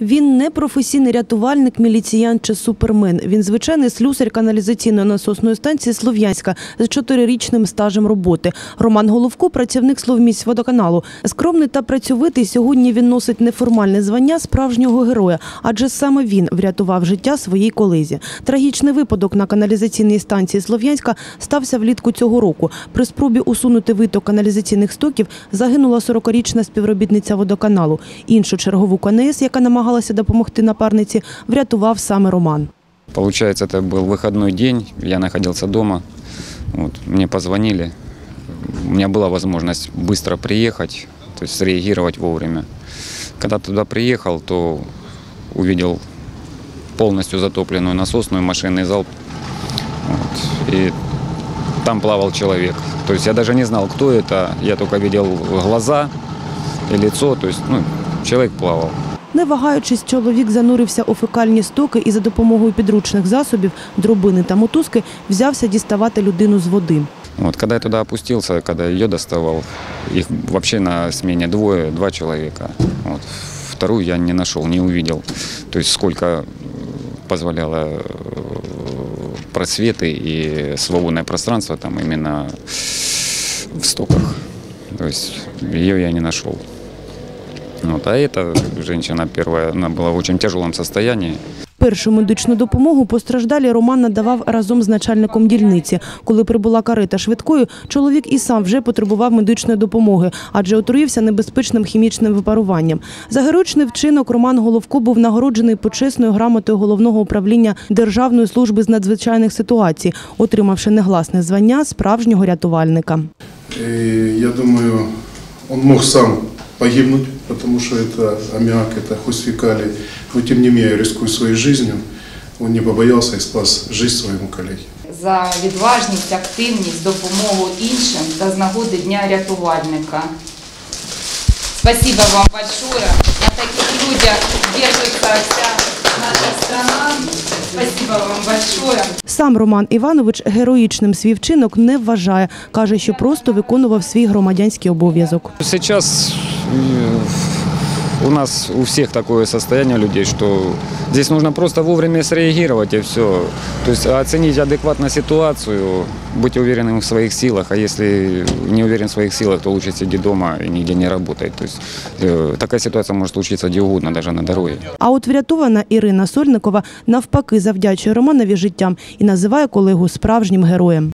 Він не професійний рятувальник, міліціян чи супермен. Він звичайний слюсар каналізаційно-насосної станції Слов'янська з чотирирічним стажем роботи. Роман Головко – працівник Словмість водоканалу. Скромний та працьовитий, сьогодні він носить неформальне звання справжнього героя, адже саме він врятував життя своїй колезі. Трагічний випадок на каналізаційній станції Слов'янська стався влітку цього року. При спробі усунути виток каналізаційних стоків загинула 40-річна співробітниця водоканалу. Іншу чергову КНС, яка намагалася допомогти напарниці, врятував саме Роман. Получается, это был выходной день, я находился дома, вот, мне позвонили, у меня была возможность быстро приехать, то есть среагировать вовремя. Когда туда приехал, то увидел полностью затопленную насосную машинный залп, вот, и там плавал человек. То есть я даже не знал, кто это, я только видел глаза и лицо, то есть ну, человек плавал. Не вагаючись, чоловік занурився у фекальні стоки і за допомогою підручних засобів, дробини та мотузки взявся діставати людину з води. Вот, когда я туда опустился, когда ее доставал, их вообще на смене двое, два человека. Вот. Вторую я не нашел, не увидел. То есть сколько э, позволяло э, просветы и свободное пространство там именно в стоках. То есть ее я не нашел. Вот, а эта женщина первая, она была в очень тяжелом состоянии. Першу медичну допомогу постраждалі Роман надавав разом з начальником дільниці. Коли прибула карета швидкою, чоловік і сам вже потребував медичної допомоги, адже отруївся небезпечним хімічним випаруванням. За героїчний вчинок Роман Головко був нагороджений почесною грамотою головного управління Державної служби з надзвичайних ситуацій, отримавши негласне звання справжнього рятувальника. Я думаю, он мог сам погибнуть, потому что это аммиак, это хосфекалий. Но тем не менее, рискуя своей жизнью, он не побоялся и спас жизнь своему коллеге. за відважність, активність, допомогу іншим та з нагоди Дня рятувальника. Спасибо вам большое. На таких людях держится вся наша страна. Спасибо вам большое. Сам Роман Іванович героїчним свій вчинок не вважає. каже, що просто виконував свій громадянський обов'язок. Сейчас э, у нас у всех такое состояние у людей, что здесь нужно просто вовремя среагировать и все. То есть оценить адекватно ситуацию, быть уверенным в своих силах, а если не уверен в своих силах, то лучше сиди дома и нигде не работай. То есть э, такая ситуация может случиться где угодно, даже на дороге. А от врятована Ірина Сольникова навпаки завдячує Романові життям і називає колегу справжнім героєм.